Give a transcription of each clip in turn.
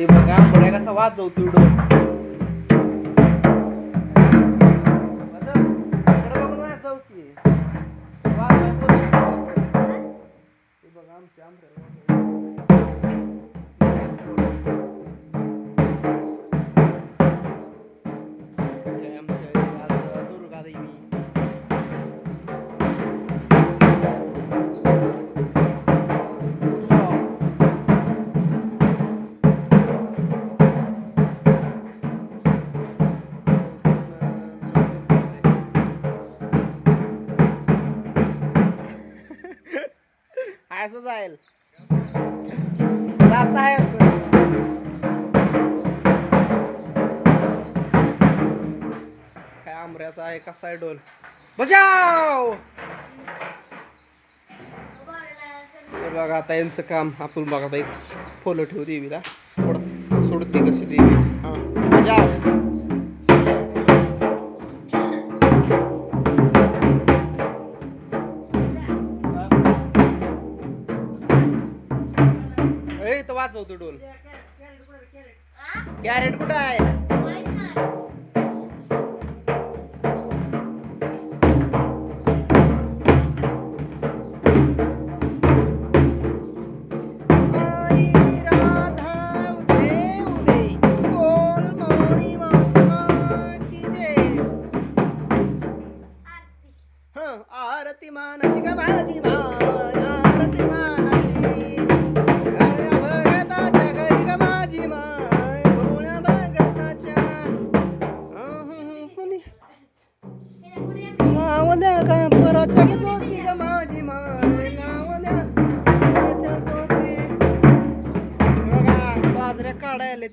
हे बघा आंबड्या कसा वाजवतो डोल वाजव. बघून की. बघा आमच्या असं जाईल. जात आहे असं. काय आमऱ्याचा आहे कसा आहे डोल बजाव बघा आता यांचं काम आपण बघा बाई फोलं ठेवू देवीला. सोडते कशी देवी? तर वाजवतो डोल कॅरेट कुठं आहे? लावल्या का पराच्या ग ग माझी माय लावल्या पराच्या जोती बघा बाजऱ्या काढायला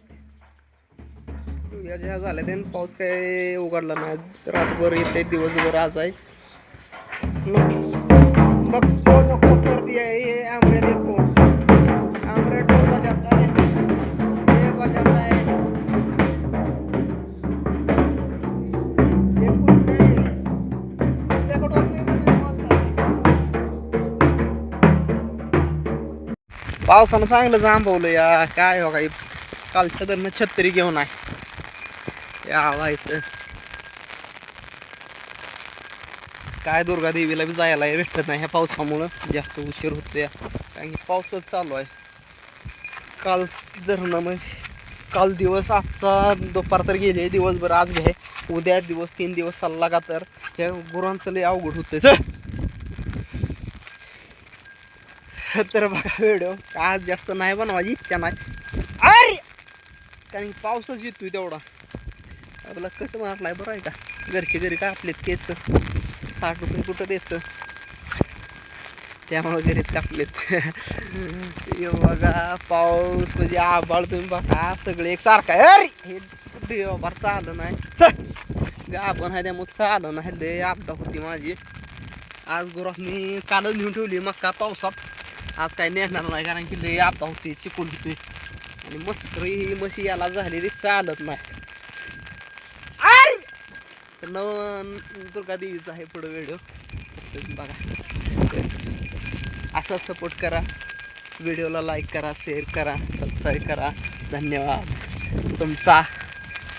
ह्या ज्या झाल्या त्यानं पाऊस काय उघडला नाही. रातभर येते दिवसभर आज आहे. बघतो नको करती है ये पावसानं चांगलं जांभवलं या. काय हो काही कालच्या दरम्यान छत्री घेऊन आहे या व्हायचं काय दुर्गा देवीला बी जायला भेटत नाही ह्या पावसामुळं. जास्त उशीर होतो या कारण की पाऊसच चालू आहे काल धरणं म्हणजे काल दिवस आजचा दुपार तर गेले दिवसभर. आज घे. उद्या दिवस तीन दिवस चालला का तर. ह्या गुरांचं लय अवघड होतं तर बघा व्हिडिओ आज जास्त नाही बनवायची इच्छा नाही. अरे! कारण की पाऊसच येतोय तेवढा. आपला कट मारलाय बरं आहे का? घरचे घरी कापलेत केस. साठ रुपये कुठं द्यायचं? त्यामुळे घरीच कापलेत. हे बघा पाऊस म्हणजे आबाळ तुम्ही बघा सगळे एक सारखा आहे. अरे! हे कुठे बाबा चाललं नाही. चल! आपण आहे त्यामुळे चाललं नाही. लय आपदा होती माझी. आज गुरांनी कालच नेऊन ठेवली मक्का पावसात. आज काय नेणार नाही कारण की लय आता होती चिकून होती. आणि मस्त ही म्हशी याला झालेली चालत नाही. आय! तर नव दुर्गा देवीचा आहे पुढं व्हिडिओ बघा. असा सपोर्ट करा. व्हिडिओला लाईक करा शेअर करा सबस्क्राईब करा. धन्यवाद. तुमचा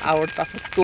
आवडता असं तो